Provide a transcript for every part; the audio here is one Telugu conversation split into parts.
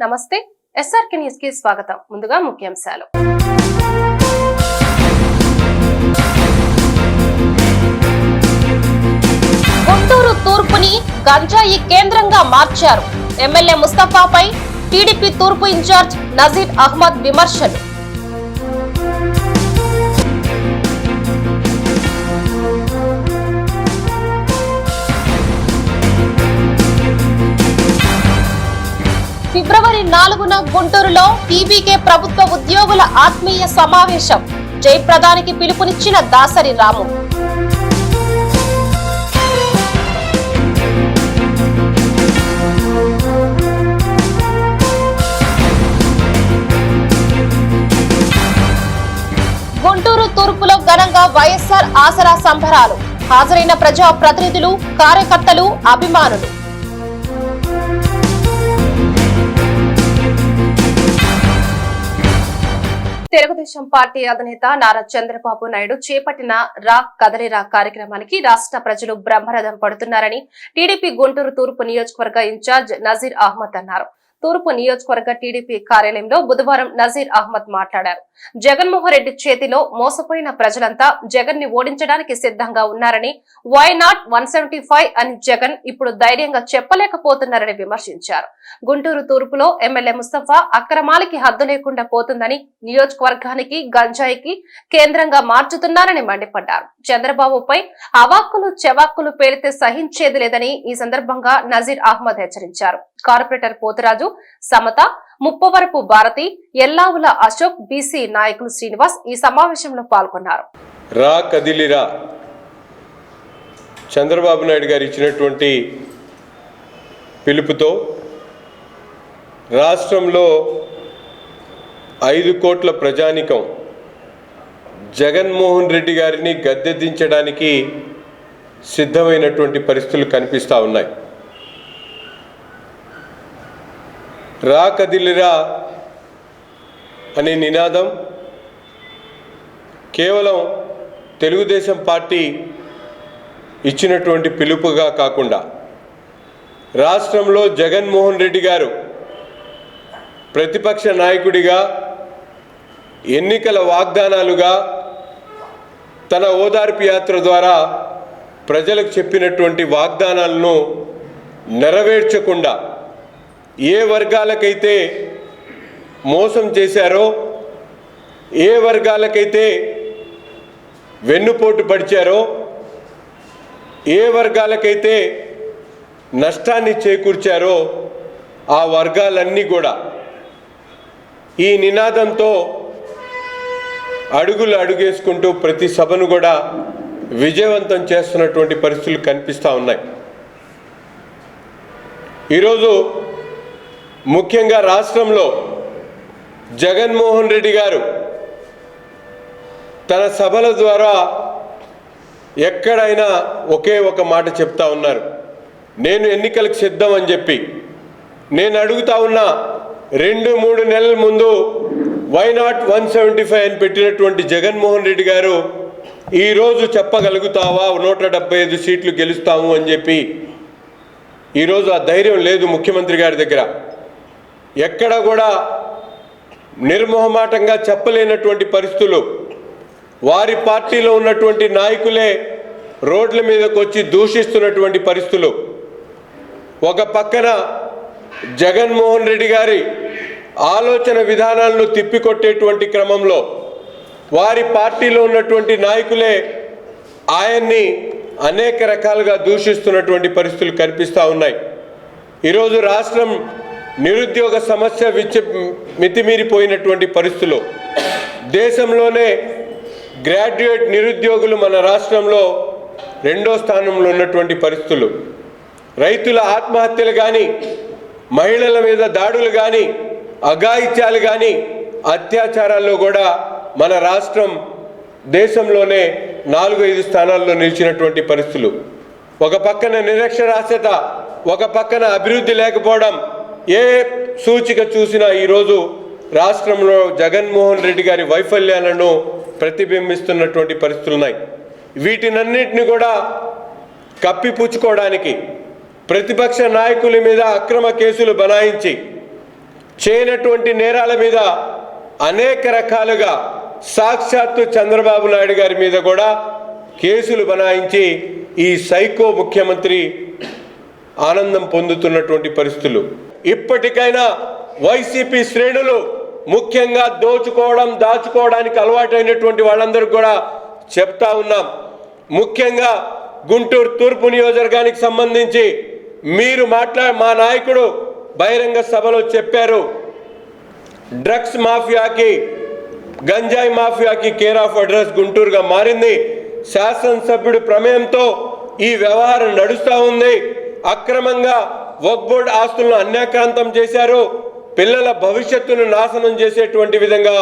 నమస్తే ఎస్ఆర్కే న్యూస్కి స్వాగతం. ముందుగా ముఖ్యాంశాలు. గుంటూరు తూర్పుని గంజాయి కేంద్రంగా మార్చారు. ఎమ్మెల్యే ముస్తఫాపై టీడీపీ తూర్పు ఇన్ఛార్జ్ నజీర్ అహ్మద్ విమర్శలు. ఫిబ్రవరి నాలుగున గుంటూరులో టీబీకే ప్రభుత్వ ఉద్యోగుల ఆత్మీయ సమావేశం. జయప్రదానికి పిలుపునిచ్చిన దాసరి రాము. గుంటూరు తూర్పులో ఘనంగా వైఎస్ఆర్ ఆసరా సంబరాలు. హాజరైన ప్రజా ప్రతినిధులు కార్యకర్తలు అభిమానులు. తెలుగుదేశం పార్టీ అధినేత నారా చంద్రబాబు నాయుడు చేపట్టిన రా కదలిరా కార్యక్రమానికి రాష్ట్ర ప్రజలు బ్రహ్మరథం పడుతున్నారని టీడీపీ గుంటూరు తూర్పు నియోజకవర్గ ఇన్ఛార్జ్ నజీర్ అహ్మద్ అన్నారు. తూర్పు నియోజకవర్గ టీడీపీ కార్యాలయంలో బుధవారం నజీర్ అహ్మద్ మాట్లాడారు. జగన్మోహన్ రెడ్డి చేతిలో మోసపోయిన ప్రజలంతా జగన్ని ఓడించడానికి సిద్ధంగా ఉన్నారని వై నాట్ వన్ అని జగన్ ఇప్పుడు ధైర్యంగా చెప్పలేకపోతున్నారని విమర్శించారు. గుంటూరు తూర్పులో ఎమ్మెల్యే ముస్తఫా అక్రమాలకి హద్దు లేకుండా పోతుందని నియోజకవర్గానికి గంజాయికి కేంద్రంగా మార్చుతున్నారని మండిపడ్డారు. చంద్రబాబుపై అవాక్కులు చెవాక్కులు పేలితే సహించేది లేదని ఈ సందర్భంగా నజీర్ అహ్మద్ హెచ్చరించారు. కార్పొరేటర్ పోతురాజు సమత ముప్పవరపు భారతి ఎల్లావుల అశోక్ బీసీ నాయకులు శ్రీనివాస్ ఈ సమావేశంలో పాల్గొన్నారు. రా కదిలిరా చంద్రబాబు నాయుడు గారు ఇచ్చినటువంటి పిలుపుతో రాష్ట్రంలో ఐదు కోట్ల ప్రజానికం జగన్మోహన్ రెడ్డి గారిని గద్దెదించడానికి సిద్ధమైనటువంటి పరిస్థితులు కనిపిస్తూ ఉన్నాయి. రా కదిలిరా అనే నినాదం కేవలం తెలుగుదేశం పార్టీ ఇచ్చినటువంటి పిలుపుగా కాకుండా రాష్ట్రంలో జగన్మోహన్ రెడ్డి గారు ప్రతిపక్ష నాయకుడిగా ఎన్నికల వాగ్దానాలుగా తన ఓదార్పు యాత్ర ద్వారా ప్రజలకు చెప్పినటువంటి వాగ్దానాలను నెరవేర్చకుండా ఏ వర్గాలకైతే మోసం చేశారో ఏ వర్గాలకైతే వెన్నుపోటు పడిచారో ఏ వర్గాలకైతే నష్టాన్ని చేకూర్చారో ఆ వర్గాలన్నీ కూడా ఈ నినాదంతో అడుగులు అడుగేసుకుంటూ ప్రతి సభను కూడా విజయవంతం చేస్తున్నటువంటి పరిస్థితులు కనిపిస్తూ ఉన్నాయి. ఈరోజు ముఖ్యంగా రాష్ట్రంలో జగన్మోహన్ రెడ్డి గారు తన సభల ద్వారా ఎక్కడైనా ఒకే ఒక మాట చెప్తా ఉన్నారు. నేను ఎన్నికలకు సిద్ధం అని చెప్పి నేను అడుగుతా ఉన్నా రెండు మూడు నెలల ముందు why not one seventy five అని పెట్టినటువంటి జగన్మోహన్ రెడ్డి గారు ఈరోజు చెప్పగలుగుతావా? నూట డెబ్బై ఐదు సీట్లు గెలుస్తాము అని చెప్పి ఈరోజు ఆ ధైర్యం లేదు ముఖ్యమంత్రి గారి దగ్గర. ఎక్కడ కూడా నిర్మోహమాటంగా చెప్పలేనటువంటి పరిస్థితులు. వారి పార్టీలో ఉన్నటువంటి నాయకులే రోడ్ల మీదకు వచ్చి దూషిస్తున్నటువంటి పరిస్థితులు. ఒక పక్కన జగన్మోహన్ రెడ్డి గారి ఆలోచన విధానాలను తిప్పికొట్టేటువంటి క్రమంలో వారి పార్టీలో ఉన్నటువంటి నాయకులే ఆయన్ని అనేక రకాలుగా దూషిస్తున్నటువంటి పరిస్థితులు కనిపిస్తూ ఉన్నాయి. ఈరోజు రాష్ట్రం నిరుద్యోగ సమస్య విచ్చ మితిమీరిపోయినటువంటి పరిస్థితులు దేశంలోనే గ్రాడ్యుయేట్ నిరుద్యోగులు మన రాష్ట్రంలో రెండో స్థానంలో ఉన్నటువంటి పరిస్థితులు. రైతుల ఆత్మహత్యలు కానీ మహిళల మీద దాడులు కానీ అఘాయిత్యాలు కానీ అత్యాచారాల్లో కూడా మన రాష్ట్రం దేశంలోనే నాలుగు ఐదు స్థానాల్లో నిలిచినటువంటి పరిస్థితులు. ఒక పక్కన నిరక్షరాస్యత ఒక పక్కన అభివృద్ధి లేకపోవడం ఏ సూచిక చూసినా ఈరోజు రాష్ట్రంలో జగన్మోహన్ రెడ్డి గారి వైఫల్యాలను ప్రతిబింబిస్తున్నటువంటి పరిస్థితులు ఉన్నాయి. వీటినన్నిటిని కూడా కప్పిపుచ్చుకోవడానికి ప్రతిపక్ష నాయకుల మీద అక్రమ కేసులు బనాయించి చేయనటువంటి నేరాల మీద అనేక రకాలుగా సాక్షాత్తు చంద్రబాబు నాయుడు గారి మీద కూడా కేసులు బనాయించి ఈ సైకో ముఖ్యమంత్రి ఆనందం పొందుతున్నటువంటి పరిస్థితులు. ఇప్పటికైనా వైసీపీ శ్రేణులు ముఖ్యంగా దోచుకోవడం దాచుకోవడానికి అలవాటైనటువంటి వాళ్ళందరికీ కూడా చెప్తా ఉన్నాం. ముఖ్యంగా గుంటూరు తూర్పు నియోజకవర్గానికి సంబంధించి మీరు మాట్లా మా నాయకుడు బహిరంగ సభలో చెప్పారు డ్రగ్స్ మాఫియాకి గంజాయి మాఫియాకి కేర్ ఆఫ్ అడ్రస్ గుంటూరుగా మారింది. శాసనసభ్యుడి ప్రమేయంతో ఈ వ్యవహారం నడుస్తూ ఉంది. అక్రమంగా వక్బోర్డ్ ఆస్తులను అన్యాక్రాంతం చేశారు. పిల్లల భవిష్యత్తును నాశనం చేసేటువంటి విధంగా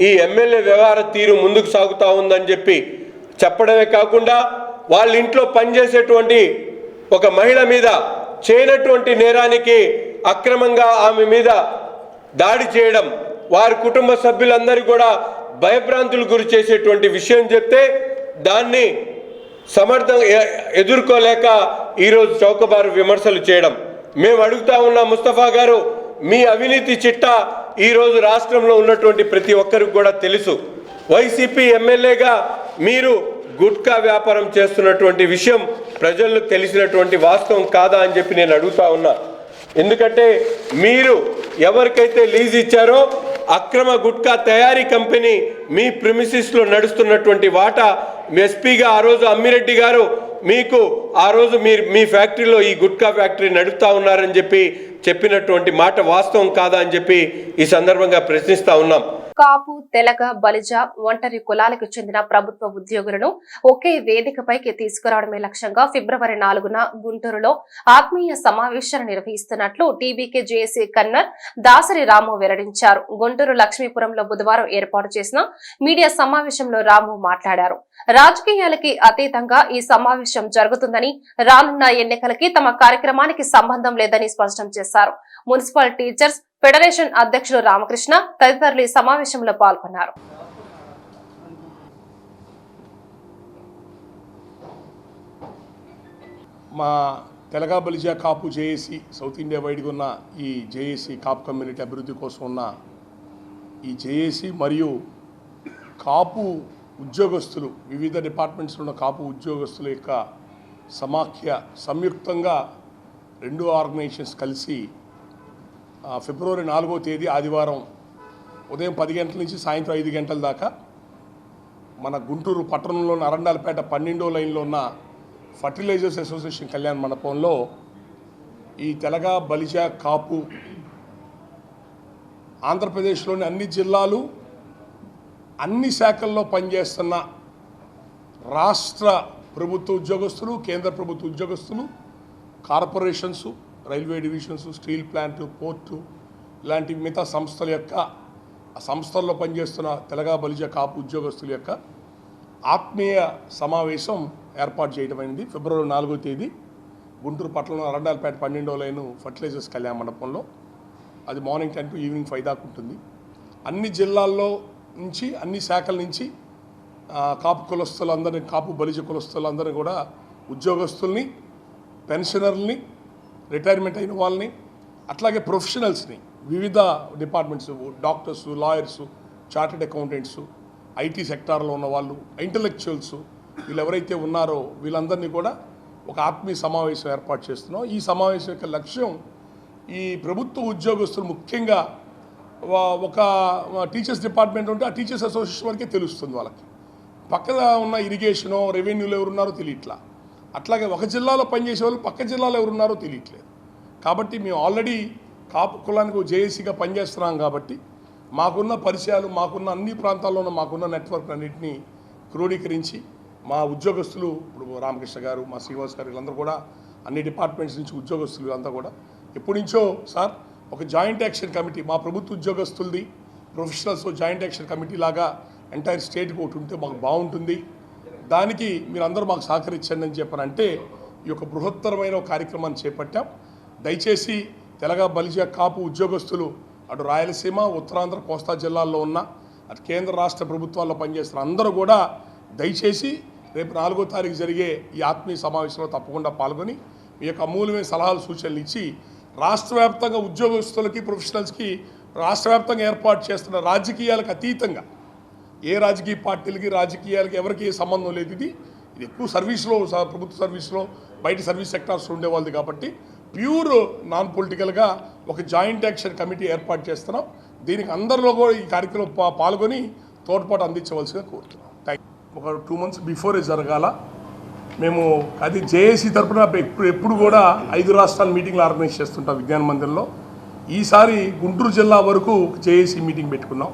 ఈ ఎమ్మెల్యే వ్యవహార తీరు ముందుకు సాగుతూ ఉందని చెప్పి చెప్పడమే కాకుండా వాళ్ళ ఇంట్లో పనిచేసేటువంటి ఒక మహిళ మీద చేయనటువంటి నేరానికి అక్రమంగా ఆమె మీద దాడి చేయడం వారి కుటుంబ సభ్యులందరూ కూడా భయభ్రాంతులు గురి చేసేటువంటి విషయం చెప్తే దాన్ని సమర్థం ఎ- ఎదుర్కోలేక ఈరోజు చౌకబారు విమర్శలు చేయడం. మేము అడుగుతా ఉన్న ముస్తఫా గారు మీ అవినీతి చిట్టా ఈరోజు రాష్ట్రంలో ఉన్నటువంటి ప్రతి ఒక్కరికి కూడా తెలుసు. వైసీపీ ఎమ్మెల్యేగా మీరు గుట్కా వ్యాపారం చేస్తున్నటువంటి విషయం ప్రజలకు తెలిసినటువంటి వాస్తవం కాదా అని చెప్పి నేను అడుగుతా ఉన్నా. ఎందుకంటే మీరు ఎవరికైతే లీజ్ ఇచ్చారో అక్రమ గుట్కా తయారీ కంపెనీ మీ ప్రిమిసిస్లో నడుస్తున్నటువంటి వాటా ఎస్పీగా ఆ రోజు అమ్మిరెడ్డి గారు మీకు ఆ రోజు మీరు మీ ఫ్యాక్టరీలో ఈ గుట్కా ఫ్యాక్టరీ నడుపుతా ఉన్నారని చెప్పి చెప్పినటువంటి మాట వాస్తవం కాదా అని చెప్పి ఈ సందర్భంగా ప్రశ్నిస్తూ ఉన్నాం. కాపు తెలగ బలిజ ఒంటరి కులాలకు చెందిన ప్రభుత్వ ఉద్యోగులను ఒకే వేదికపైకి తీసుకురావడమే లక్ష్యంగా ఫిబ్రవరి నాలుగున గుంటూరులో ఆత్మీయ సమావేశాలు నిర్వహిస్తున్నట్లు TBK JAC convener Dasari Ramu వెల్లడించారు. గుంటూరు లక్ష్మీపురంలో బుధవారం ఏర్పాటు చేసిన మీడియా సమావేశంలో రాము మాట్లాడారు. రాజకీయాలకి అతీతంగా ఈ సమావేశం జరుగుతుందని రానున్న ఎన్నికలకి తమ కార్యక్రమానికి సంబంధం లేదని స్పష్టం చేశారు. మున్సిపల్ టీచర్స్ ఫెడరేషన్ అధ్యక్షులు రామకృష్ణ తదితరులు సమావేశంలో పాల్గొన్నారు. మా Telaga Balija Kapu JAC South India వైడ్గా ఉన్న ఈ జేఏసీ కాపు కమ్యూనిటీ అభివృద్ధి కోసం ఉన్న ఈ జేఏసీ మరియు కాపు ఉద్యోగస్తులు వివిధ డిపార్ట్మెంట్స్లో ఉన్న కాపు ఉద్యోగస్తుల యొక్క సమాఖ్య సంయుక్తంగా రెండు ఆర్గనైజేషన్స్ కలిసి ఫిబ్రవరి నాలుగో తేదీ ఆదివారం ఉదయం పది గంటల నుంచి సాయంత్రం ఐదు గంటల దాకా మన గుంటూరు పట్టణంలో అరండాలపేట పన్నెండో లైన్లో ఉన్న ఫర్టిలైజర్స్ అసోసియేషన్ కళ్యాణ మండపంలో ఈ తెలగ బలిజ కాపు ఆంధ్రప్రదేశ్లోని అన్ని జిల్లాలు అన్ని శాఖల్లో పనిచేస్తున్న రాష్ట్ర ప్రభుత్వ ఉద్యోగస్తులు కేంద్ర ప్రభుత్వ ఉద్యోగస్తులు corporations railway divisions steel plant port ఇలాంటి మిగతా సంస్థల యొక్క సంస్థల్లో పనిచేస్తున్న తెలగా బలిజ కాపు ఉద్యోగస్తుల యొక్క ఆత్మీయ సమావేశం ఏర్పాటు చేయడం అయింది. ఫిబ్రవరి నాలుగో తేదీ గుంటూరు పట్టణంలో అరండాలపేట పన్నెండో లైను ఫర్టిలైజర్స్ కళ్యాణ మండపంలో. అది morning ten to evening five దాకా ఉంటుంది. అన్ని జిల్లాల్లో నుంచి అన్ని శాఖల నుంచి కాపు కులస్తులందరినీ కాపు బలిజ కులస్తులందరినీ కూడా ఉద్యోగస్తుల్ని పెన్షనర్లని రిటైర్మెంట్ అయిన వాళ్ళని అట్లాగే ప్రొఫెషనల్స్ని వివిధ departments doctors lawyers chartered accountants IT సెక్టార్లో ఉన్న వాళ్ళు ఇంటలెక్చువల్స్ వీళ్ళు ఎవరైతే ఉన్నారో వీళ్ళందరినీ కూడా ఒక ఆత్మీయ సమావేశం ఏర్పాటు చేస్తున్నాం. ఈ సమావేశం యొక్క లక్ష్యం ఈ ప్రభుత్వ ఉద్యోగస్తులు ముఖ్యంగా ఒక టీచర్స్ డిపార్ట్మెంట్ ఉంటే ఆ టీచర్స్ అసోసియేషన్ వరకే తెలుస్తుంది వాళ్ళకి. పక్కన ఉన్న ఇరిగేషనో రెవెన్యూలో ఎవరున్నారో తెలియట్లా. అట్లాగే ఒక జిల్లాలో పనిచేసే వాళ్ళు పక్క జిల్లాలో ఎవరున్నారో తెలియట్లేదు. కాబట్టి మేము ఆల్రెడీ కాపు కులానికి జేఏసీగా పనిచేస్తున్నాం కాబట్టి మాకున్న పరిచయాలు మాకున్న అన్ని ప్రాంతాల్లో ఉన్న మాకున్న నెట్వర్క్ అన్నింటినీ క్రోడీకరించి మా ఉద్యోగస్తులు ఇప్పుడు రామకృష్ణ గారు మా శ్రీనివాస్ గారు వీళ్ళందరూ కూడా అన్ని డిపార్ట్మెంట్స్ నుంచి ఉద్యోగస్తులు అంతా కూడా ఎప్పటి నుంచో సార్ ఒక జాయింట్ యాక్షన్ కమిటీ మా ప్రభుత్వ ఉద్యోగస్తులది ప్రొఫెషనల్స్ జాయింట్ యాక్షన్ కమిటీ లాగా ఎంటైర్ స్టేట్కి ఒకటి ఉంటే మాకు బాగుంటుంది. దానికి మీరందరూ మాకు సహకరించండి అని చెప్పనంటే ఈ యొక్క బృహత్తరమైన కార్యక్రమాన్ని చేపట్టాం. దయచేసి తెలంగాణ బలిజ కాపు ఉద్యోగస్తులు అటు రాయలసీమ ఉత్తరాంధ్ర కోస్తా జిల్లాల్లో ఉన్న అటు కేంద్ర రాష్ట్ర ప్రభుత్వాల్లో పనిచేస్తున్న అందరూ కూడా దయచేసి రేపు నాలుగో తారీఖు జరిగే ఈ ఆత్మీయ సమావేశంలో తప్పకుండా పాల్గొని మీ యొక్క అమూల్యమైన సలహాలు సూచనలు ఇచ్చి రాష్ట్ర వ్యాప్తంగా ఉద్యోగస్తులకి ప్రొఫెషనల్స్కి రాష్ట్ర వ్యాప్తంగా ఏర్పాటు చేస్తున్న రాజకీయాలకు అతీతంగా ఏ రాజకీయ పార్టీలకి రాజకీయాలకి ఎవరికి సంబంధం లేదు ఇది. ఇది ఎక్కువ సర్వీస్లో స- ప్రభుత్వ సర్వీస్లో బయట సర్వీస్ సెక్టార్స్ ఉండేవాళ్ళది కాబట్టి ప్యూర్ నాన్ పొలిటికల్గా ఒక జాయింట్ యాక్షన్ కమిటీ ఏర్పాటు చేస్తున్నాం. దీనికి అందరిలో కూడా ఈ కార్యక్రమం పా- పాల్గొని తోడ్పాటు అందించవలసిగా కోరుతున్నాం. థ్యాంక్ ఒక టూ మంత్స్ బిఫోరే జరగాల. మేము అది జేఏసీ తరఫున ఎప్పుడు ఎప్పుడు కూడా ఐదు రాష్ట్రాల మీటింగ్లు ఆర్గనైజ్ చేస్తుంటాం విజ్ఞాన మందిరంలో. ఈసారి గుంటూరు జిల్లా వరకు జేఏసీ మీటింగ్ పెట్టుకున్నాం.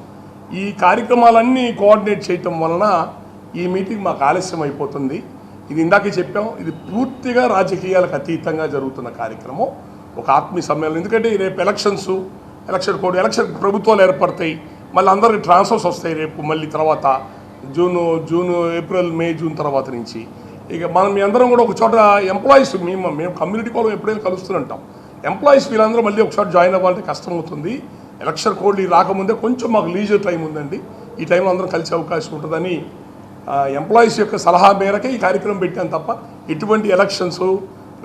ఈ కార్యక్రమాలన్నీ కోఆర్డినేట్ చేయటం వలన ఈ మీటింగ్ మాకు ఆలస్యం అయిపోతుంది. ఇది ఇందాకే చెప్పాం ఇది పూర్తిగా రాజకీయాలకు అతీతంగా జరుగుతున్న కార్యక్రమం. ఒక ఆత్మీయ సమ్మేళనం. ఎందుకంటే రేపు ఎలక్షన్స్ ఎలక్షన్ కోడ్ ఎలక్షన్ ప్రభుత్వాలు ఏర్పడతాయి. మళ్ళీ అందరికి ట్రాన్స్ఫర్స్ వస్తాయి రేపు మళ్ళీ తర్వాత June June April May June తర్వాత నుంచి. ఇక మనం మీ అందరం కూడా ఒక చోట ఎంప్లాయీస్ మేము మేము కమ్యూనిటీ కూడా ఎప్పుడైనా కలుస్తుంటాం ఎంప్లాయీస్ వీళ్ళందరూ మళ్ళీ ఒకసారి జాయిన్ అవ్వాలంటే కష్టం అవుతుంది ఎలక్షన్ కోడ్లు రాకముందే కొంచెం మాకు లీజర్ టైం ఉందండి. ఈ టైంలో అందరం కలిసే అవకాశం ఉంటుందని ఎంప్లాయీస్ యొక్క సలహా మేరకే ఈ కార్యక్రమం పెట్టాను తప్ప ఎటువంటి ఎలక్షన్స్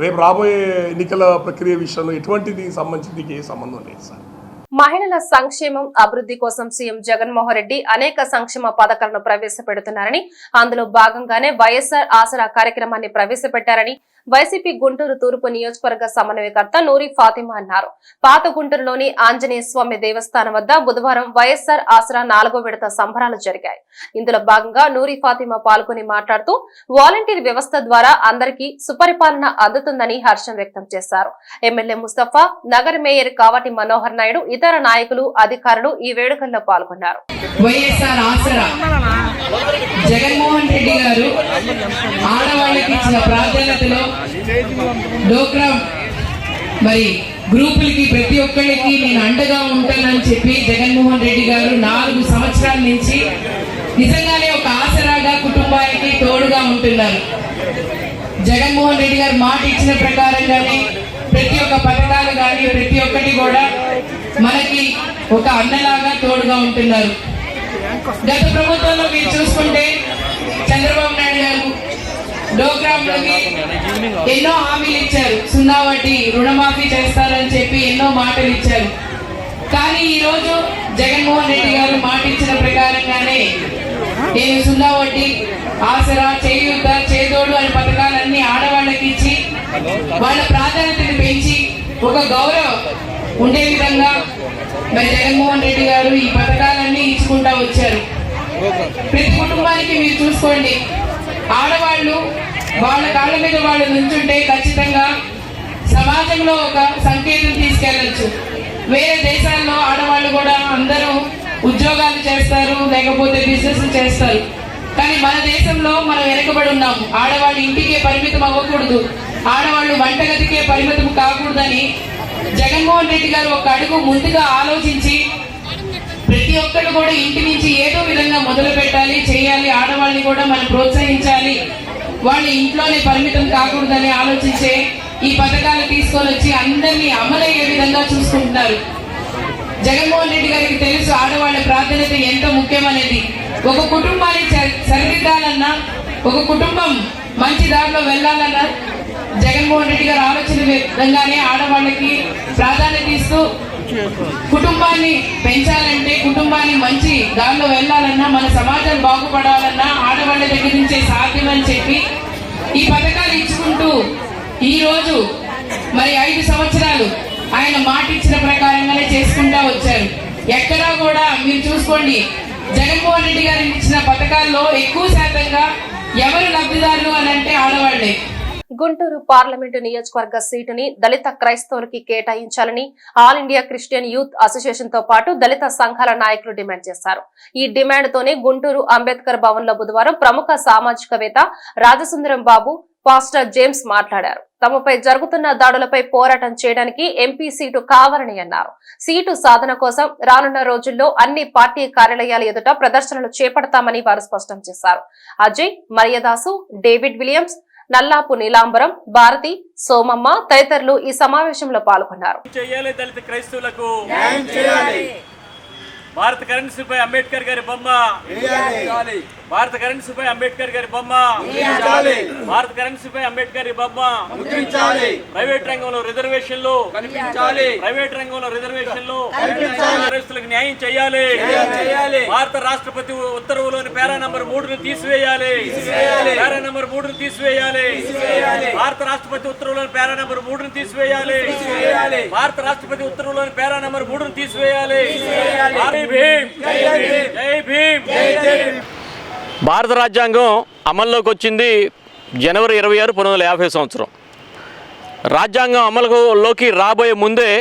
రేపు రాబోయే ఎన్నికల ప్రక్రియ విషయంలో ఎటువంటి దీనికి సంబంధించి దీనికి ఏ సంబంధం లేదు సార్. మహిళల సంక్షేమం అభివృద్ధి కోసం సీఎం జగన్మోహన్ రెడ్డి అనేక సంక్షేమ పథకాలను ప్రవేశపెడుతున్నారని అందులో భాగంగానే వైఎస్ఆర్ ఆసరా కార్యక్రమాన్ని ప్రవేశపెట్టారని వైసీపీ గుంటూరు తూర్పు నియోజకవర్గ సమన్వయకర్త నూరి ఫాతిమా అన్నారు. పాత గుంటూరులోని ఆంజనేయ స్వామి దేవస్థానం వద్ద బుధవారం వైఎస్ఆర్ ఆసరా నాలుగో విడత సంబరాలు జరిగాయి. ఇందులో భాగంగా నూరి ఫాతిమా పాల్గొని మాట్లాడుతూ వాలంటీర్ వ్యవస్థ ద్వారా అందరికీ సుపరిపాలన అందుతుందని హర్షం వ్యక్తం చేశారు. ఎమ్మెల్యే ముస్తఫా నగర మేయర్ కావటి మనోహర్ నాయుడు ఇతర నాయకులు అధికారులు ఈ వేడుకల్లో పాల్గొన్నారు. వైఎస్ఆర్ ఆసరా జగన్మోహన్ రెడ్డి గారు ఆడవాళ్ళకి ఇచ్చిన ప్రాధాన్యతలో డోక్రా మరి గ్రూపులకి ప్రతి ఒక్కళ్ళకి నేను అండగా ఉంటానని చెప్పి జగన్మోహన్ రెడ్డి గారు నాలుగు సంవత్సరాల నుంచి నిజంగానే ఒక ఆసరాగా కుటుంబానికి తోడుగా ఉంటున్నారు. జగన్మోహన్ రెడ్డి గారు మాట ఇచ్చిన ప్రకారంగానే ప్రతి ఒక్క పథకాలు కానీ ప్రతి ఒక్కటి కూడా మనకి ఒక అన్నలాగా తోడుగా ఉంటున్నారు. గత ప్రభుత్వంలో మీరు చూసుకుంటే చంద్రబాబు నాయుడు గారు డోగ్రామ్లకి ఎన్నో హామీలు ఇచ్చారు. సున్నా వడ్డీ రుణమాఫీ చేస్తారని చెప్పి ఎన్నో మాటలు ఇచ్చారు. కానీ ఈ రోజు జగన్మోహన్ రెడ్డి గారు మాట ఇచ్చిన ప్రకారంగానే నేను సున్నా వడ్డీ ఆసరా చేయూత చేదోడు అనే పథకాలన్నీ ఆడవాళ్ళకి ఇచ్చి వాళ్ళ ప్రాధాన్యతను పెంచి ఒక గౌరవం ఉండే విధంగా మరి జగన్మోహన్ రెడ్డి గారు ఈ పథకాలన్నీ తీసుకుంటా వచ్చారు. ప్రతి కుటుంబానికి మీరు చూసుకోండి. ఆడవాళ్ళు వాళ్ళ కాళ్ళ మీద వాళ్ళు నుంచుంటే ఖచ్చితంగా సమాజంలో ఒక సంకేతం తీసుకెళ్ళచ్చు. వేరే దేశాల్లో ఆడవాళ్ళు కూడా అందరూ ఉద్యోగాలు చేస్తారు లేకపోతే బిజినెస్ చేస్తారు. కానీ మన దేశంలో మనం వెనుకబడి ఉన్నాం ఆడవాళ్ళు ఇంటికే పరిమితం అవ్వకూడదు. ఆడవాళ్ళు వంటగదికే పరిమితం కాకూడదని జగన్మోహన్ రెడ్డి గారు ఒక అడుగు ముందుగా ఆలోచించి ప్రతి ఒక్కరు కూడా ఇంటి నుంచి ఏదో విధంగా మొదలు పెట్టాలి చేయాలి ఆడవాళ్ళని కూడా మనం ప్రోత్సహించాలి. వాళ్ళు ఇంట్లోనే పరిమితం కాకూడదని ఆలోచించే ఈ పథకాలు తీసుకొని వచ్చి అందరినీ అమలయ్యే విధంగా చూసుకుంటున్నారు. జగన్మోహన్ రెడ్డి గారికి తెలుసు ఆడవాళ్ళ ప్రాధాన్యత ఎంతో ముఖ్యమనేది. ఒక కుటుంబాన్ని సరిదిద్దాలన్నా ఒక కుటుంబం మంచి దారిలో వెళ్ళాలన్నా జగన్మోహన్ రెడ్డి గారు ఆలోచన విధంగానే ఆడవాళ్ళకి ప్రాధాన్యత ఇస్తూ కుటుంబాన్ని పెంచాలంటే కుటుంబాన్ని మంచి దానిలో వెళ్ళాలన్నా మన సమాజం బాగుపడాలన్నా ఆడవాళ్ళ దగ్గర నుంచే సాధ్యమని చెప్పి ఈ పథకాలు ఇచ్చుకుంటూ ఈ రోజు మరి ఐదు సంవత్సరాలు ఆయన మాట ఇచ్చిన ప్రకారంగానే చేసుకుంటా వచ్చారు. ఎక్కడా కూడా మీరు చూసుకోండి జగన్మోహన్ రెడ్డి గారు ఇచ్చిన పథకాల్లో ఎక్కువ శాతంగా ఎవరు లబ్ధిదారులు అని అంటే ఆడవాళ్ళే గుంటూరు పార్లమెంటు నియోజకవర్గ సీటుని దళిత క్రైస్తవులకి కేటాయించాలని ఆల్ ఇండియా క్రిస్టియన్ యూత్ అసోసియేషన్తో పాటు దళిత సంఘాల నాయకులు డిమాండ్ చేశారు. ఈ డిమాండ్ తోనే గుంటూరు అంబేద్కర్ భవన్లో బుధవారం ప్రముఖ సామాజికవేత్త రాజసుందరం బాబు పాస్టర్ జేమ్స్ మాట్లాడారు. తమపై జరుగుతున్న దాడులపై పోరాటం చేయడానికి ఎంపీ సీటు కావాలని అన్నారు. సీటు సాధన కోసం రానున్న రోజుల్లో అన్ని పార్టీ కార్యాలయాల ఎదుట ప్రదర్శనలు చేపడతామని వారు స్పష్టం చేశారు. అజయ్ మరియదాసు డేవిడ్ విలియమ్స్ నల్లాపు నీలాంబరం భారతి సోమమ్మ తదితరులు ఈ సమావేశంలో పాల్గొన్నారు. చేయాలి దళిత క్రైస్తవులకు? భారత కరెన్సీపై అంబేద్కర్ గారి బొమ్మ. భారత కరెన్సీపై అంబేద్కర్ గారి బొమ్మ. భారత కరెన్సీపై అంబేద్కర్ గారి బొమ్మ. ప్రైవేట్ రంగంలో రిజర్వేషన్లు. ప్రైవేట్ రంగంలో రిజర్వేషన్లు. న్యాయం చేయాలి. భారత రాష్ట్రపతి ఉత్తర్వులోని పేరా నంబర్ మూడును తీసివేయాలి. పేరా నంబర్ మూడును తీసివేయాలి. భారత రాష్ట్రపతి ఉత్తర్వులోని పేరా నంబర్ మూడును తీసివేయాలి. భారత రాష్ట్రపతి ఉత్తర్వులోని పేరా నంబర్ మూడును తీసివేయాలి. భారత రాజ్యాంగం అమల్లోకి వచ్చింది జనవరి ఇరవై ఆరు పంతొమ్మిది వందల యాభై సంవత్సరం. రాజ్యాంగం అమలులోకి రాబోయే ముందే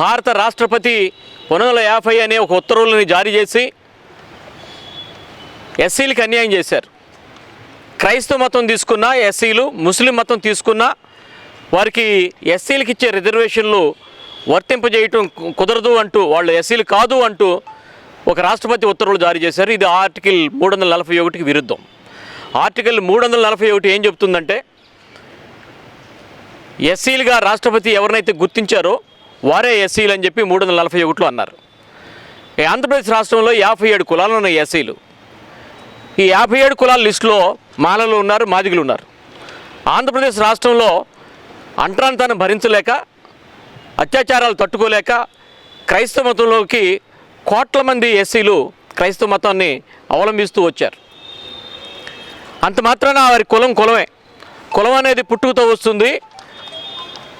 భారత రాష్ట్రపతి పంతొమ్మిది వందల యాభై అనే ఒక ఉత్తర్వులని జారీ చేసి ఎస్సీలకు అన్యాయం చేశారు. క్రైస్తవ మతం తీసుకున్న ఎస్సీలు ముస్లిం మతం తీసుకున్న వారికి ఎస్సీలకు ఇచ్చే రిజర్వేషన్లు వర్తింపజేయటం కుదరదు అంటూ వాళ్ళు ఎస్సీలు కాదు అంటూ ఒక రాష్ట్రపతి ఉత్తర్వులు జారీ చేశారు. ఇది ఆర్టికల్ మూడు వందల నలభై ఒకటికి విరుద్ధం. ఆర్టికల్ మూడు వందల నలభై ఒకటి ఏం చెప్తుందంటే ఎస్సీలుగా రాష్ట్రపతి ఎవరినైతే గుర్తించారో వారే ఎస్సీలు అని చెప్పి మూడు వందల నలభై ఒకటిలో అన్నారు. ఈ ఆంధ్రప్రదేశ్ రాష్ట్రంలో యాభై ఏడు కులాలు ఉన్నాయి ఎస్సీలు. ఈ యాభై ఏడు కులాల లిస్టులో మాలలు ఉన్నారు మాదిగులు ఉన్నారు. ఆంధ్రప్రదేశ్ రాష్ట్రంలో అంటరాంతాన్ని భరించలేక అత్యాచారాలు తట్టుకోలేక క్రైస్తవ మతంలోకి కోట్ల మంది ఎస్సీలు క్రైస్తవ మతాన్ని అవలంబిస్తూ వచ్చారు. అంత మాత్రాన వారి కులం కులమే. కులం అనేది పుట్టుకతో వస్తుంది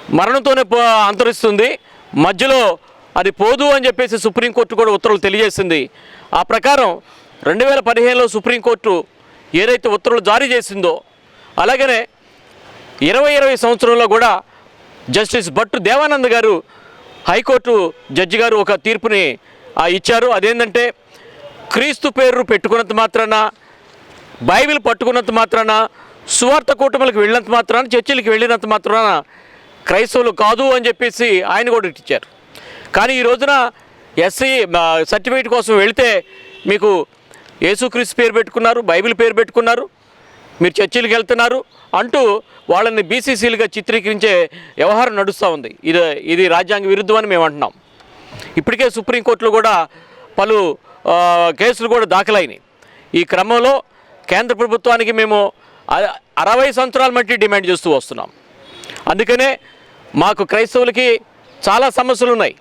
మరణంతోనే పో- అంతరిస్తుంది. మధ్యలో అది పోదు అని చెప్పేసి సుప్రీంకోర్టు కూడా ఉత్తర్వులు తెలియజేసింది. ఆ ప్రకారం రెండు వేల పదిహేనులో సుప్రీంకోర్టు ఏదైతే ఉత్తర్వులు జారీ చేసిందో అలాగనే ఇరవై ఇరవై సంవత్సరంలో కూడా జస్టిస్ భట్టు దేవానంద్ గారు హైకోర్టు జడ్జి గారు ఒక తీర్పుని ఆ, ఇచ్చారు. అదేంటంటే క్రీస్తు పేరు పెట్టుకున్నంత మాత్రాన బైబిల్ పట్టుకున్నంత మాత్రాన సువార్త కూటమిలకు వెళ్ళినంత మాత్రాన చర్చిలకు వెళ్ళినంత మాత్రాన క్రైస్తవులు కాదు అని చెప్పేసి ఆయన కూడా ఇచ్చారు. కానీ ఈ రోజున ఎస్సీ సర్టిఫికేట్ కోసం వెళితే మీకు యేసుక్రీస్తు పేరు పెట్టుకున్నారు బైబిల్ పేరు పెట్టుకున్నారు. మీరు చర్చిలకు వెళ్తున్నారు అంటూ వాళ్ళని బీసీసీలుగా చిత్రీకరించే వ్యవహారం నడుస్తూ ఉంది. ఇది ఇది రాజ్యాంగ విరుద్ధం అని మేము అంటున్నాం. ఇప్పటికే సుప్రీంకోర్టులో కూడా పలు కేసులు కూడా దాఖలైనాయి. ఈ క్రమంలో కేంద్ర ప్రభుత్వానికి మేము అరవై సంవత్సరాల మట్టి డిమాండ్ చేస్తూ వస్తున్నాం. అందుకనే మాకు క్రైస్తవులకి చాలా సమస్యలు ఉన్నాయి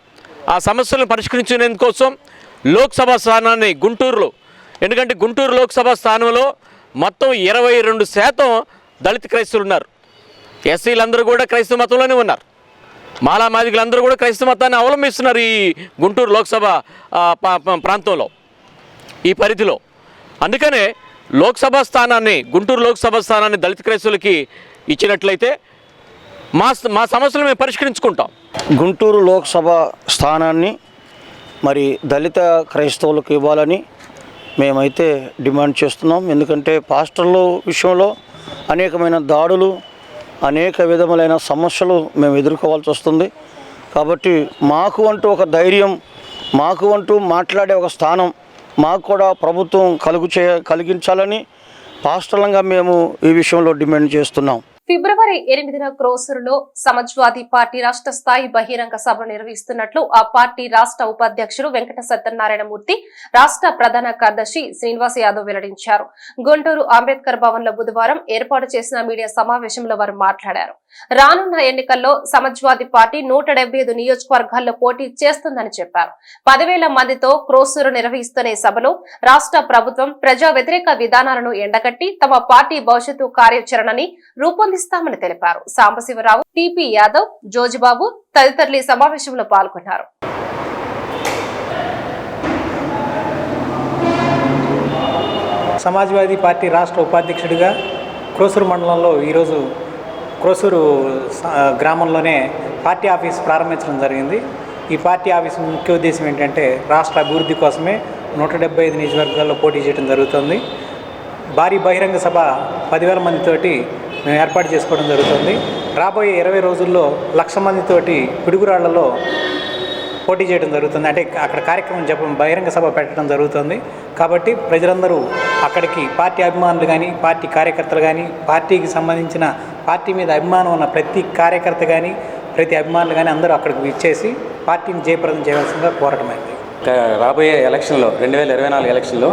ఆ సమస్యలను పరిష్కరించేందుకోసం లోక్సభ స్థానాన్ని గుంటూరులో ఎందుకంటే గుంటూరు లోక్సభ స్థానంలో మొత్తం ఇరవై రెండు శాతం దళిత క్రైస్తువులు ఉన్నారు. ఎస్సీలందరూ కూడా క్రైస్తవ మతంలోనే ఉన్నారు. మాలా మాదిగలందరూ కూడా క్రైస్తవ మతాన్ని అవలంబిస్తున్నారు ఈ గుంటూరు లోక్సభ ప్రాంతంలో ఈ పరిధిలో. అందుకనే లోక్సభ స్థానాన్ని గుంటూరు లోక్సభ స్థానాన్ని దళిత క్రైస్తువులకి ఇచ్చినట్లయితే మా మా సమస్యలు మేము పరిష్కరించుకుంటాం. గుంటూరు లోక్సభ స్థానాన్ని మరి దళిత క్రైస్తవులకు ఇవ్వాలని మేమైతే డిమాండ్ చేస్తున్నాం. ఎందుకంటే పాస్టర్లు విషయంలో అనేకమైన దాడులు అనేక విధములైన సమస్యలు మేము ఎదుర్కోవాల్సి వస్తుంది. కాబట్టి మాకు అంటూ ఒక ధైర్యం మాకు అంటూ మాట్లాడే ఒక స్థానం మాకు కూడా ప్రభుత్వం కలుగు చే కలిగించాలని పాస్టర్లంగా మేము ఈ విషయంలో డిమాండ్ చేస్తున్నాం. ఫిబ్రవరి ఎనిమిదిన క్రోసూరులో సమాజ్వాదీ పార్టీ రాష్ట్ర స్థాయి బహిరంగ సభ నిర్వహిస్తున్నట్లు ఆ పార్టీ రాష్ట్ర ఉపాధ్యక్షుడు వెంకట సత్యనారాయణమూర్తి రాష్ట్ర ప్రధాన కార్యదర్శి శ్రీనివాస్ యాదవ్ వెల్లడించారు. గుంటూరు అంబేద్కర్ భవన్లో బుధవారం ఏర్పాటు చేసిన మీడియా సమావేశంలో వారు మాట్లాడారు. రానున్న ఎన్నికల్లో సమాజ్వాదీ పార్టీ నూట నియోజకవర్గాల్లో పోటీ చేస్తుందని చెప్పారు. పదివేల మందితో క్రోసూరు నిర్వహిస్తున్న సభలో రాష్ట్ర ప్రభుత్వం ప్రజా వ్యతిరేక విధానాలను ఎండగట్టి తమ పార్టీ భవిష్యత్తు కార్యాచరణని రూపొందిస్తామని తెలిపారు. సాంబశివరావు టిపి యాదవ్ జోజిబాబు తదితరులు ఈ సమావేశంలో పాల్గొన్నారు. సమాజ్వాదీ పార్టీ రాష్ట్ర ఉపాధ్యక్షుడిగా క్రోసూరు మండలంలో ఈరోజు క్రోసూరు గ్రామంలోనే పార్టీ ఆఫీస్ ప్రారంభించడం జరిగింది. ఈ పార్టీ ఆఫీస్ ముఖ్య ఉద్దేశం ఏంటంటే రాష్ట్ర అభివృద్ధి కోసమే నూట డెబ్బై ఐదు నియోజకవర్గాల్లో పోటీ చేయడం జరుగుతుంది. భారీ బహిరంగ సభ పదివేల మందితోటి మేము ఏర్పాటు చేసుకోవడం జరుగుతుంది. రాబోయే ఇరవై రోజుల్లో లక్ష మందితోటి పిడుగురాళ్ళలో పోటీ చేయడం జరుగుతుంది. అంటే అక్కడ కార్యక్రమం చెప్పడం బహిరంగ సభ పెట్టడం జరుగుతుంది. కాబట్టి ప్రజలందరూ అక్కడికి పార్టీ అభిమానులు కానీ పార్టీ కార్యకర్తలు కానీ పార్టీకి సంబంధించిన పార్టీ మీద అభిమానం ఉన్న ప్రతి కార్యకర్త కానీ ప్రతి అభిమానులు కానీ అందరూ అక్కడికి ఇచ్చేసి పార్టీని జయప్రదం చేయవలసిందిగా కోరటమైంది రాబోయే ఎలక్షన్లో రెండు వేల ఇరవై నాలుగు ఎలక్షన్లో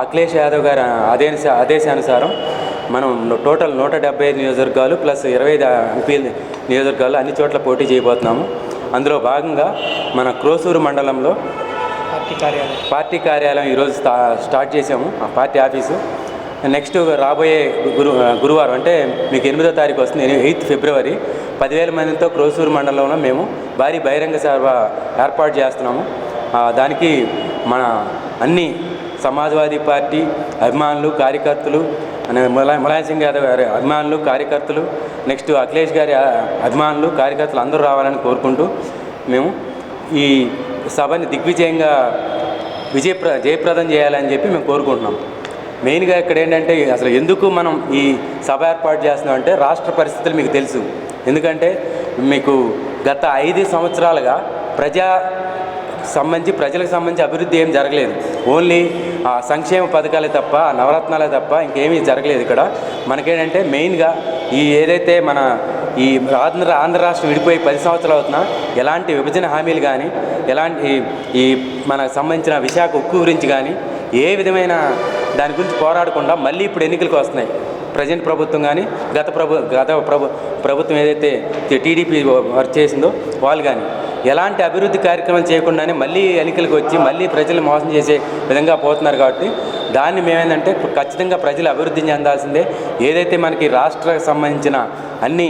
అఖిలేష్ యాదవ్ గారి ఆదేశ ఆదేశానుసారం మనం టోటల్ నూట డెబ్బై ఐదు నియోజకవర్గాలు ప్లస్ ఇరవై ఐదు ఎంపీ నియోజకవర్గాలు అన్ని చోట్ల పోటీ చేయబోతున్నాము. అందులో భాగంగా మన క్రోసూరు మండలంలో పార్టీ కార్యాలయం. పార్టీ కార్యాలయం ఈరోజు స్టా స్టార్ట్ చేసాము ఆ పార్టీ ఆఫీసు. నెక్స్ట్ రాబోయే గురు గురువారం అంటే మీకు ఎనిమిదో తారీఖు వస్తుంది ఎయిత్ ఫిబ్రవరి. పదివేల మందితో క్రోసూరు మండలంలో మేము భారీ బహిరంగ సభ ఏర్పాటు చేస్తున్నాము. దానికి మన అన్ని సమాజ్వాదీ పార్టీ అభిమానులు కార్యకర్తలు అనే ములా ములాయం సింగ్ యాదవ్ గారి అభిమానులు కార్యకర్తలు నెక్స్ట్ అఖిలేష్ గారి అభిమానులు కార్యకర్తలు అందరూ రావాలని కోరుకుంటూ మేము ఈ సభని దిగ్విజయంగా విజయప్ర జయప్రదం చేయాలని చెప్పి మేము కోరుకుంటున్నాం. మెయిన్గా ఇక్కడ ఏంటంటే అసలు ఎందుకు మనం ఈ సభ ఏర్పాటు చేస్తున్నాం అంటే రాష్ట్ర పరిస్థితులు మీకు తెలుసు. ఎందుకంటే మీకు గత ఐదు సంవత్సరాలుగా ప్రజా సంబంధించి ప్రజలకు సంబంధించి అభివృద్ధి ఏం జరగలేదు. ఓన్లీ ఆ సంక్షేమ పథకాలే తప్ప నవరత్నాలే తప్ప ఇంకేమీ జరగలేదు ఇక్కడ. మనకేంటంటే మెయిన్గా ఈ ఏదైతే మన ఈ ఆంధ్ర ఆంధ్ర రాష్ట్రం విడిపోయి పది సంవత్సరాలు అవుతున్నా ఎలాంటి విభజన హామీలు కానీ ఎలాంటి ఈ మనకు సంబంధించిన విశాఖ ఉక్కు గురించి కానీ ఏ విధమైన దాని గురించి పోరాడకుండా మళ్ళీ ఇప్పుడు ఎన్నికలకు వస్తున్నాయి. ప్రజెంట్ ప్రభుత్వం కానీ గత ప్రభు గత ప్రభు ప్రభుత్వం ఏదైతే టీడీపీ వర్క్ చేసిందో వాళ్ళు కానీ ఎలాంటి అభివృద్ధి కార్యక్రమాలు చేయకుండానే మళ్ళీ ఎన్నికలకు వచ్చి మళ్ళీ ప్రజలు మోసం చేసే విధంగా పోతున్నారు కాబట్టి దాన్ని మేమేంటంటే ఖచ్చితంగా ప్రజలు అభివృద్ధి చెందాల్సిందే. ఏదైతే మనకి రాష్ట్రకు సంబంధించిన అన్ని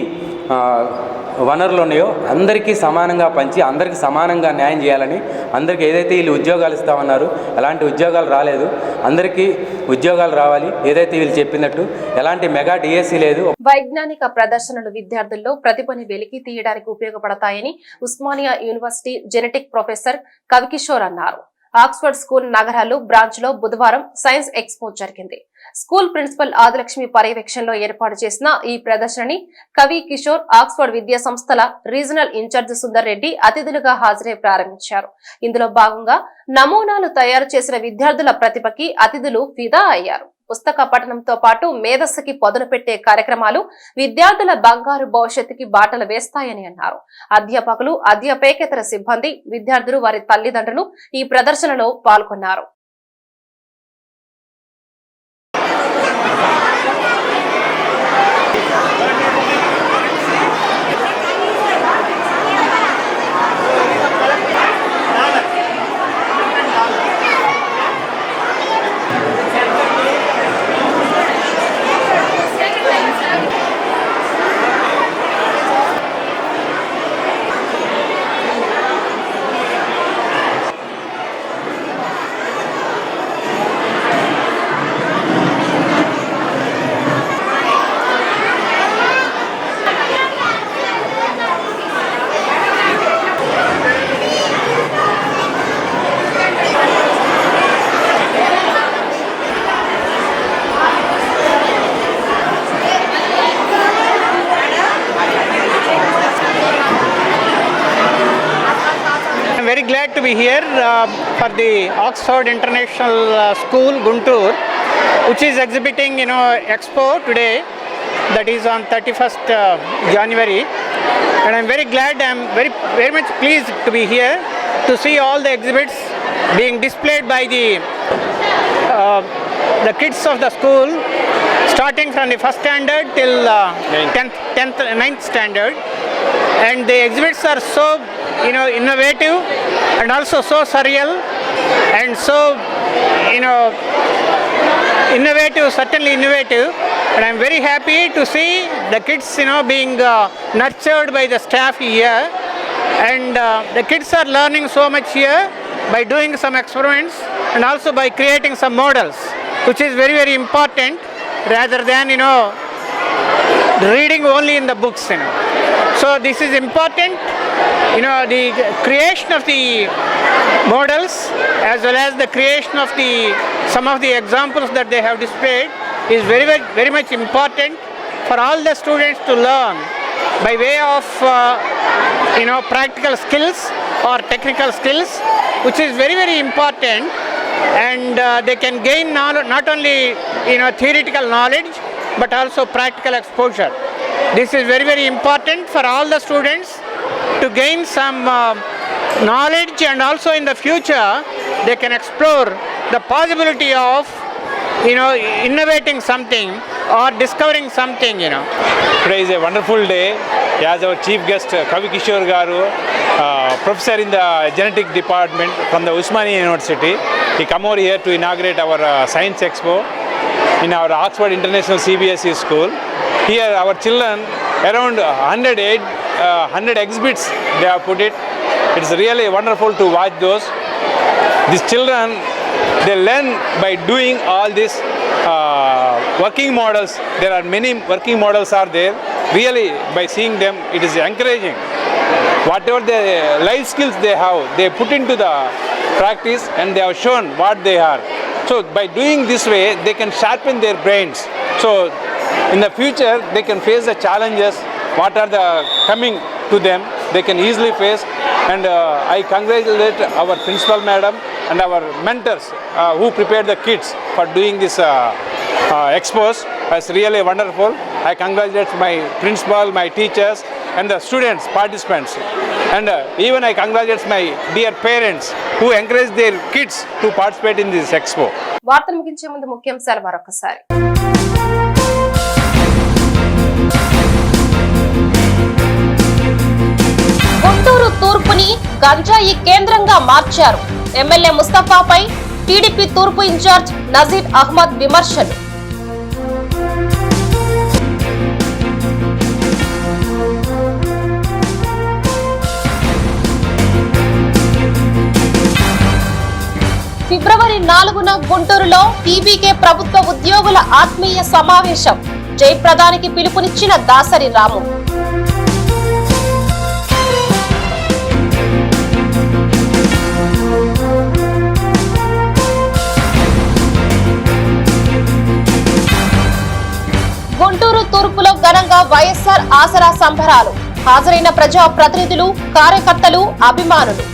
వనరులు ఉన్నాయో అందరికీ సమానంగా పంచి అందరికీ సమానంగా న్యాయం చేయాలని అందరికీ ఏదైతే వీళ్ళు ఉద్యోగాలు ఇస్తామన్నారు అలాంటి ఉద్యోగాలు రాలేదు అందరికీ ఉద్యోగాలు రావాలి ఏదైతే వీళ్ళు చెప్పినట్టు ఎలాంటి మెగా డిఎస్సీ లేదు. వైజ్ఞానిక ప్రదర్శనలు విద్యార్థుల్లో ప్రతిభని వెలికి తీయడానికి ఉపయోగపడతాయని Osmania university genetic professor Kavikishore అన్నారు. ఆక్స్ఫర్డ్ స్కూల్ నగరాలు బ్రాంచ్లో బుధవారం సైన్స్ ఎక్స్పో జరిగింది. స్కూల్ ప్రిన్సిపల్ ఆదిలక్ష్మి పర్యవేక్షణలో ఏర్పాటు చేసిన ఈ ప్రదర్శనని కవి కిషోర్ ఆక్స్ఫర్డ్ విద్యా సంస్థల రీజనల్ ఇన్ఛార్జ్ సుందర్ రెడ్డి అతిథులుగా హాజరై ప్రారంభించారు. ఇందులో భాగంగా నమూనాలు తయారు చేసిన విద్యార్థుల ప్రతిభకి అతిథులు ఫిదా అయ్యారు. పుస్తక పఠనంతో పాటు మేధస్సుకి పొదలు పెట్టే కార్యక్రమాలు విద్యార్థుల బంగారు భవిష్యత్తుకి బాటలు వేస్తాయని అన్నారు. అధ్యాపకులు అధ్యాపేకేతర సిబ్బంది విద్యార్థులు వారి తల్లిదండ్రులు ఈ ప్రదర్శనలో పాల్గొన్నారు. Be here uh, for the Oxford International uh, School, Guntur, which is exhibiting, you know, expo today, that is on 31st uh, January. And I'm very glad, I'm very, very much pleased to be here to see all the exhibits being displayed by the uh, the kids of the school, starting from the first standard till uh, 10th, 10th, 9th standard. And the exhibits are so, you know, innovative and also so surreal and so, you know, innovative, certainly innovative. And I'm very happy to see the kids, you know, being uh, nurtured by the staff here. And uh, the kids are learning so much here by doing some experiments and also by creating some models, which is very, very important rather than, you know, reading only in the books, you know. So this is important, you know, the creation of the models as well as the creation of the some of the examples that they have displayed is very very, very much important for all the students to learn by way of uh, you know practical skills or technical skills which is very very important. And uh, they can gain not only you know theoretical knowledge but also practical exposure this is very very important for all the students to gain some uh, knowledge and also in the future they can explore the possibility of you know innovating something or discovering something you know Today is a wonderful day. As our chief guest, uh, Kavi Kishore Garu, uh, professor in the genetic department from the usmani University, he come over here to inaugurate our uh, science expo in our Oxford International CBSE school. Here, our children, around 108, uh, 100 exhibits they have put it. It's really wonderful to watch those. These children, they learn by doing all this uh, working models. There are many working models are there. Really, by seeing them, it is encouraging. Whatever the life skills they have, they put into the practice and they have shown what they are. So by doing this way, they can sharpen their brains. So in the future, they can face the challenges. What are the coming to them? They can easily face. And uh, I congratulate our principal madam and our mentors uh, who prepared the kids for doing this uh, uh, expos. It's really wonderful. I congratulate my principal, my teachers, and the students, participants. And even I congratulates my dear parents who encourage their kids to participate in this expo వార్తలు ముగించే ముందు ముఖ్యాంశాలు మరొకసారి. గుంటూరు తూర్పుని గంజాయి కేంద్రంగా మార్చారు. ఎమ్మెల్యే ముస్తఫాపై టీడీపీ తూర్పు ఇన్ఛార్జ్ నజీర్ అహ్మద్ విమర్శలు. గుంటూరులో టీబీకే ప్రభుత్వ ఉద్యోగుల ఆత్మీయ సమావేశం. జయప్రదానికి పిలుపునిచ్చిన దాసరి రాము. గుంటూరు తూర్పులో ఘనంగా వైఎస్ఆర్ ఆసరా సంబరాలు. హాజరైన ప్రజా ప్రతినిధులు కార్యకర్తలు అభిమానులు.